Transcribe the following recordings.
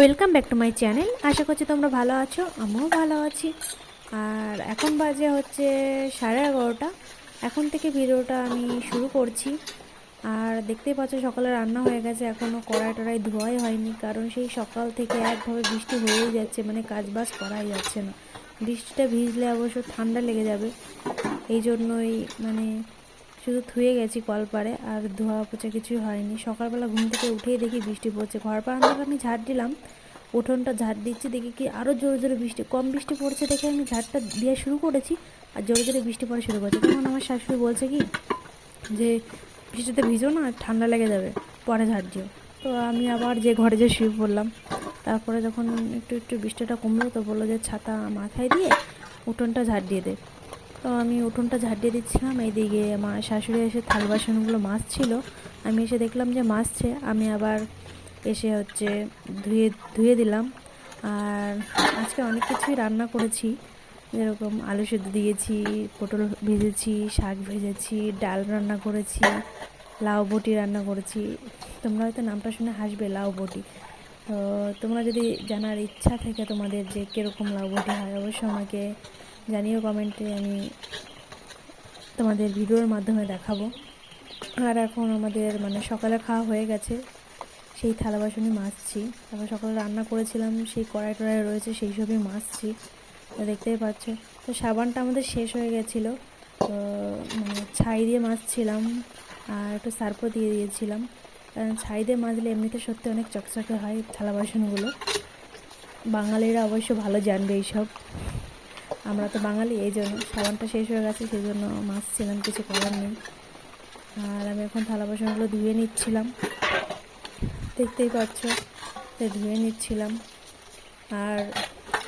Welcome back to my channel আশা করছি তোমরা ভালো আছো, আমিও ভালো আছি। আর এখন বাজে হচ্ছে সাড়ে এগারোটা। এখন থেকে ভিডিওটা আমি শুরু করছি। আর দেখতেই পাচ্ছ সকালে রান্না হয়ে গেছে এখনও কড়াই টড়াই ধোয়াই হয়নি, কারণ সেই সকাল থেকে একভাবে বৃষ্টি হয়েই যাচ্ছে মানে কাজ বাজ করাই যাচ্ছে না। বৃষ্টিটা ভিজলে অবশ্য ঠান্ডা লেগে যাবে। এই জন্যই মানে শুধু ধুয়ে গেছি কলপারে, আর ধোয়া পোছা কিছুই হয়নি। সকালবেলা ঘুম থেকে উঠেই দেখি বৃষ্টি পড়ছে। ঘর বারান্দাটা আমি ঝাড় দিলাম, উঠোনটা ঝাড় দিচ্ছি, দেখি কি আরও জোরে জোরে বৃষ্টি, কম বৃষ্টি পড়ছে দেখে আমি ঝাড়টা দিয়ে শুরু করেছি, আর জোরে জোরে বৃষ্টি পড়া শুরু করেছে। তখন আমার শাশুড়ি বলছে কি, যে বৃষ্টিতে ভিজো না, ঠান্ডা লেগে যাবে, পরে ঝাড় দিও। তো আমি আবার যে ঘরে যে শুয়ে পড়লাম, তারপরে যখন একটু একটু বৃষ্টিটা কমলো, তো বলল যে ছাতা মাথায় দিয়ে উঠোনটা ঝাড় দিয়ে দে। তো আমি উঠোনটা ঝাড় দিয়ে দিচ্ছিলাম, এইদিকে আমার শাশুড়ি এসে থাল বাসনগুলো মাছ ছিল আমি এসে দেখলাম যে মাছছে আমি আবার এসে হচ্ছে ধুয়ে ধুয়ে দিলাম। আর আজকে অনেক কিছুই রান্না করেছি। যেরকম আলু সেদ্ধ দিয়েছি, পটল ভেজেছি, শাক ভেজেছি, ডাল রান্না করেছি, লাউ বটি রান্না করেছি। তোমরা হয়তো নামটা শুনে হাসবে, লাউ বটি। তো তোমরা যদি জানার ইচ্ছা থাকে তোমাদের যে কীরকম লাউ বটি হয়, অবশ্যই আমাকে জানিও কমেন্টে, আমি তোমাদের ভিডিওর মাধ্যমে দেখাবো। আর এখন আমাদের মানে সকালে খাওয়া হয়ে গেছে, সেই থালা বাসনই মাজছি তারপর সকালে রান্না করেছিলাম, সেই কড়াই টড়াই রয়েছে, সেই সবই মাজছি তো দেখতেই পাচ্ছ, তো সাবানটা আমাদের শেষ হয়ে গেছিল। তো মানে ছাই দিয়ে মাজছিলাম আর একটু সার্ফও দিয়ে দিয়েছিলাম। কারণ ছাই দিয়ে মাজলে এমনিতে সত্যি অনেক চকচকে হয় থালা বাসনগুলো। বাঙালিরা অবশ্য ভালো জানবে এইসব। আমরা তো বাঙালি, এই জন্য সাবানটা শেষ হয়ে গেছে সেই জন্য মাছ ছিলাম কিছু করার নেই। আর আমি এখন থালা বাসনগুলো ধুয়ে নিচ্ছিলাম। দেখতেই পাচ্ছ তো ধুয়ে নিচ্ছিলাম। আর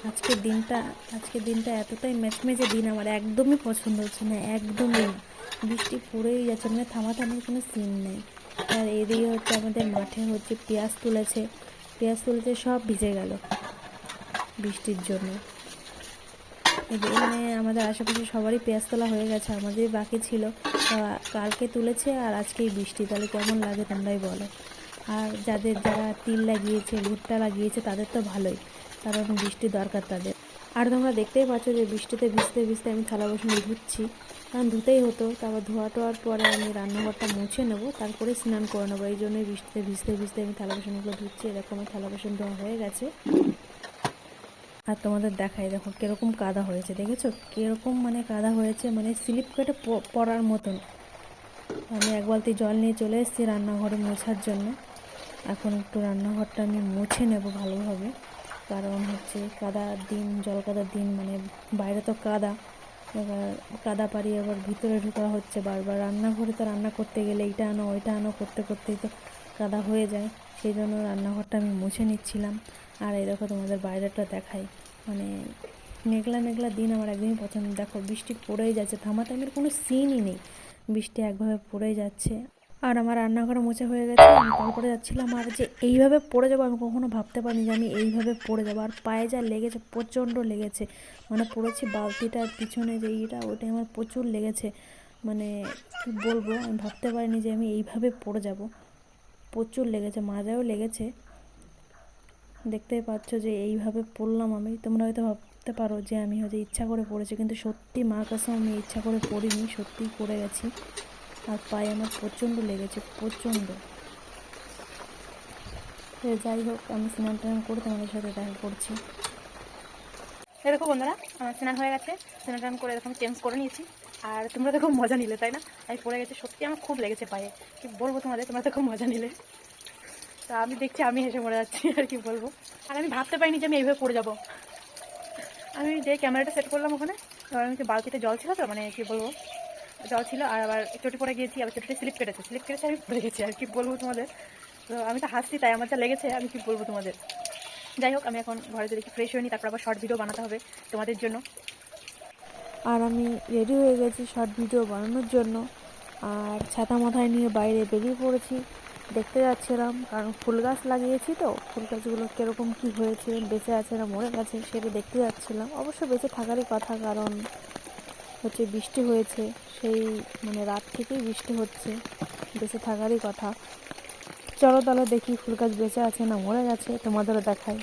আজকের দিনটা আজকের দিনটা এতটাই ম্যাচমেচে দিন, আমার একদমই পছন্দ হচ্ছে না, একদমই বৃষ্টি পড়েই যাচ্ছে মানে থামাথামির কোনো সিন নেই। আর এদিকে হচ্ছে আমাদের মাঠে হচ্ছে পেঁয়াজ তুলেছে পেঁয়াজ তুলেছে সব ভিজে গেল বৃষ্টির জন্য। মানে আমাদের আশেপাশে সবারই পেঁয়াজ তোলা হয়ে গেছে আমাদের বাকি ছিল। কালকে তুলেছে আর আজকেই বৃষ্টি, তাহলে কেমন লাগে তোমরাই বলো। আর যাদের, যারা তিল লাগিয়েছে, ভুট্টা লাগিয়েছে, তাদের তো ভালোই, কারণ বৃষ্টি দরকার তাদের। আর তোমরা দেখতেই পাচ্ছ যে বৃষ্টিতে ভিজতে ভিজতে আমি থালা বাসন ধুচ্ছি। কারণ ধুতেই হতো, তারপর ধোয়া টোয়ার পরে আমি রান্নাঘরটা মুছে নেব, তারপরে স্নান করে নেব। এই জন্যই বৃষ্টিতে ভিজতে ভিজতে আমি থালা বাসনগুলো ধুচ্ছি এরকম থালা বাসন ধোয়া হয়ে গেছে। আর তোমাদের দেখাই, দেখো কীরকম কাদা হয়েছে, দেখেছ? কীরকম মানে কাদা হয়েছে মানে স্লিপ কেটে পড়ার মতন। আমি এক বালতি জল নিয়ে চলে এসেছি রান্নাঘরে মোছার জন্য। এখন একটু রান্নাঘরটা আমি মুছে নেব ভালোভাবে। কারণ হচ্ছে কাদা দিন, জল কাদার দিন মানে বাইরে তো কাদা। এবার কাদা পাড়ি আবার ভিতরে ঢোকা হচ্ছে বারবার। রান্নাঘরে তো রান্না করতে গেলে এইটা আনো, ওইটা আনো, করতে, করতেই তো কাদা হয়ে যায়। সেই জন্য রান্নাঘরটা আমি মুছে নিচ্ছিলাম। আর এই দেখো তোমাদের বাইরেটা দেখাই। মানে মেঘলা মেঘলা দিন আমার একদমই পছন্দ। দেখো বৃষ্টি পড়েই যাচ্ছে থামা টাইমের কোনো সিনই নেই। বৃষ্টি একভাবে পড়েই যাচ্ছে। আর আমার রান্নাঘরে মোছা হয়ে গেছে। আমি করে যাচ্ছিলাম, আর যে এইভাবে পড়ে যাব আমি কখনো ভাবতে পারিনি যে আমি এইভাবে পড়ে যাব। আর পায়ে যা লেগেছে, প্রচণ্ড লেগেছে। মানে পড়েছি বালতিটার পিছনে যে ইটা ওটা আমার প্রচুর লেগেছে। মানে কী বলব, আমি ভাবতে পারিনি যে আমি এইভাবে পড়ে যাব। প্রচুর লেগেছে মাজাও লেগেছে। দেখতেই পাচ্ছ যে এইভাবে পড়লাম আমি। তোমরা হয়তো ভাবতে পারো যে আমি হয়তো ইচ্ছা করে পড়েছি, কিন্তু সত্যি মা কসম আমি ইচ্ছা করে পড়িনি, সত্যিই পড়ে গেছি। আর পায়ে আমার প্রচণ্ড লেগেছে, প্রচণ্ড। যাই হোক, আমি স্নান টান করে তোমাদের সাথে দেখা করছি। দেখো বন্ধুরা, আমার স্নান হয়ে গেছে। স্নান টান করে এরকম চেঞ্জ করে নিয়েছি। আর তোমরা তো খুব মজা নিলে, তাই না? আমি পড়ে গেছে, সত্যি আমার খুব লেগেছে পায়ে। কি বলব তোমাদের, তোমরা তো খুব মজা নিলে। তা আমি দেখছি, আমি হেসে মরে যাচ্ছি, আর কি বলব। আর আমি ভাবতে পারিনি যে আমি এইভাবে পড়ে যাব। আমি যে ক্যামেরাটা সেট করলাম ওখানে আমি বালতিতে জল ছিল তো মানে কি বলব, জল ছিল, আর আবার চটি পড়ে গিয়েছি, আবার চটিতে স্লিপ কেটেছে। স্লিপ কেটেছে, আমি পড়ে গেছি, আর কি বলব তোমাদের। তো আমি তো হাসছি, তাই আমার যা লেগেছে, আমি কি বলব তোমাদের। যাই হোক, আমি এখন ঘরে যদি ফ্রেশ হয়ে নিই তারপর আবার শর্ট ভিডিও বানাতে হবে তোমাদের জন্য। আর আমি রেডি হয়ে গেছি শর্ট ভিডিও বানানোর জন্য। আর ছাতা মাথায় নিয়ে বাইরে বেরিয়ে পড়েছি। দেখতে যাচ্ছিলাম, কারণ ফুল গাছ লাগিয়েছি তো, ফুল গাছগুলো কীরকম কী হয়েছে, বেঁচে আছে না মরে গেছে সেটা দেখতে যাচ্ছিলাম। অবশ্য বেঁচে থাকারই কথা, কারণ হচ্ছে বৃষ্টি হয়েছে, সেই মানে রাত থেকেই বৃষ্টি হচ্ছে, বেঁচে থাকারই কথা। চলো তাহলে দেখি ফুল গাছ বেঁচে আছে না মরে গেছে, তোমাদেরও দেখাই।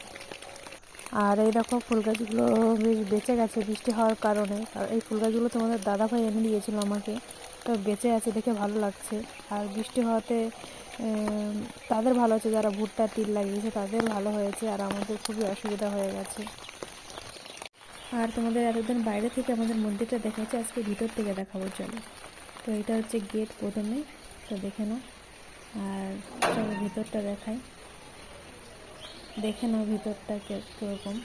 আর এই দেখো, ফুল গাছগুলো বেশ বেঁচে গেছে বৃষ্টি হওয়ার কারণে। আর এই ফুল গাছগুলো তোমাদের দাদাভাই এনে দিয়েছিল আমাকে, তো বেঁচে আছে দেখে ভালো লাগছে। আর বৃষ্টি হওয়াতে তাদের ভালো হচ্ছে যারা ভুট্টা, তিল লাগিয়েছে, তাদের ভালো হয়েছে আর আমাদের খুবই অসুবিধা হয়ে গেছে। আর তোমাদের এতদিন বাইরে থেকে আমাদের মন্দিরটা দেখাচ্ছে, আজকে ভিতর থেকে দেখাবো, চলো। তো এটা হচ্ছে গেট প্রথমে, তো দেখে নাও। আর চলো ভিতরটা দেখাই। দেখে নাও ভিতরটা কীরকম।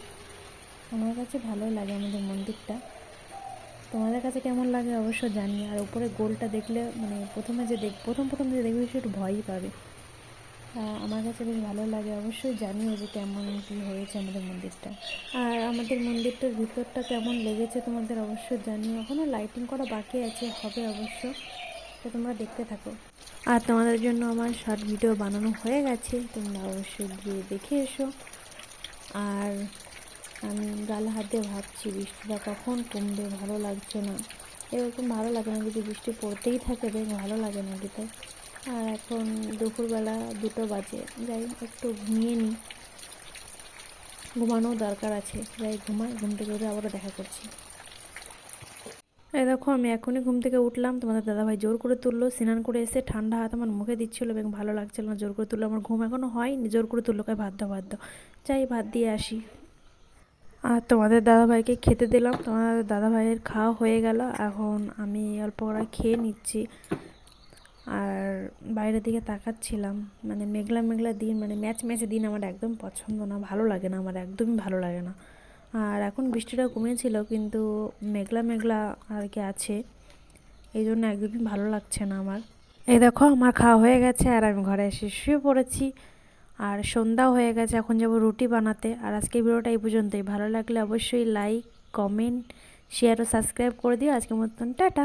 আমার কাছে ভালোই লাগে আমাদের মন্দিরটা। তোমাদের কাছে কেমন লাগে অবশ্য জানি, আর উপরে গোলটা দেখলে মানে প্রথমে যে দেখ, প্রথম প্রথম যে দেখবে সে একটু ভয়ই পাবে। আমার কাছে বেশ ভালো লাগে, অবশ্যই জানিও যে কেমন কী হয়েছে আমাদের মন্দিরটা। আর আমাদের মন্দিরটার ভিতরটা কেমন লেগেছে তোমাদের অবশ্যই জানিও এখনও লাইটিং করা বাকি আছে, হবে অবশ্য। তো তোমরা দেখতে থাকো। আর তোমাদের জন্য আমার শর্ট ভিডিও বানানো হয়ে গেছে, তোমরা অবশ্যই গিয়ে দেখে এসো। আর আমি গাল হাত ভাবছি, বৃষ্টিটা কখন কমবে ভালো লাগছে না। এরকম ভালো লাগে না যদি বৃষ্টি পড়তেই থাকে, বেশ ভালো লাগে না দিতে আর এখন দুপুরবেলা দুটো বাজে, যাই একটু ঘুমিয়ে নিই ঘুমানোও দরকার আছে। যাই ঘুমাই, ঘুম থেকে উঠে আবারও দেখা করছি। এই দেখো, আমি এখনই ঘুম থেকে উঠলাম। তোমাদের দাদাভাই জোর করে তুললো, স্নান করে এসে ঠান্ডা হাত আমার মুখে দিচ্ছিল এবং ভালো লাগছিল না। জোর করে তুললো, আমার ঘুম এখনও হয়নি, জোর করে তুললো দাও ভাত দাও যাই ভাত দিয়ে আসি। আর তোমাদের দাদাভাইকে খেতে দিলাম। তোমাদের দাদাভাইয়ের খাওয়া হয়ে গেল। এখন আমি অল্প করে খেয়ে নিচ্ছি। আর বাইরের দিকে তাকাচ্ছিলাম। মানে মেঘলা মেঘলা দিন মানে ম্যাচ ম্যাচে দিন আমার একদম পছন্দ না, ভালো লাগে না, আমার একদমই ভালো লাগে না। আর এখন বৃষ্টিটা কমেছিল, কিন্তু মেঘলা মেঘলা আর কি আছে। এই জন্য একদমই ভালো লাগছে না আমার। এই দেখো, আমার খাওয়া হয়ে গেছে, আর আমি ঘরে এসে শুয়ে পড়েছি। আর সন্ধ্যাও হয়ে গেছে, এখন যাব রুটি বানাতে। আর আজকে ভিডিওটা এই পর্যন্তই। ভালো লাগলে অবশ্যই লাইক কমেন্ট শেয়ার ও সাবস্ক্রাইব করে দিও। আজকের মতন, টাটা।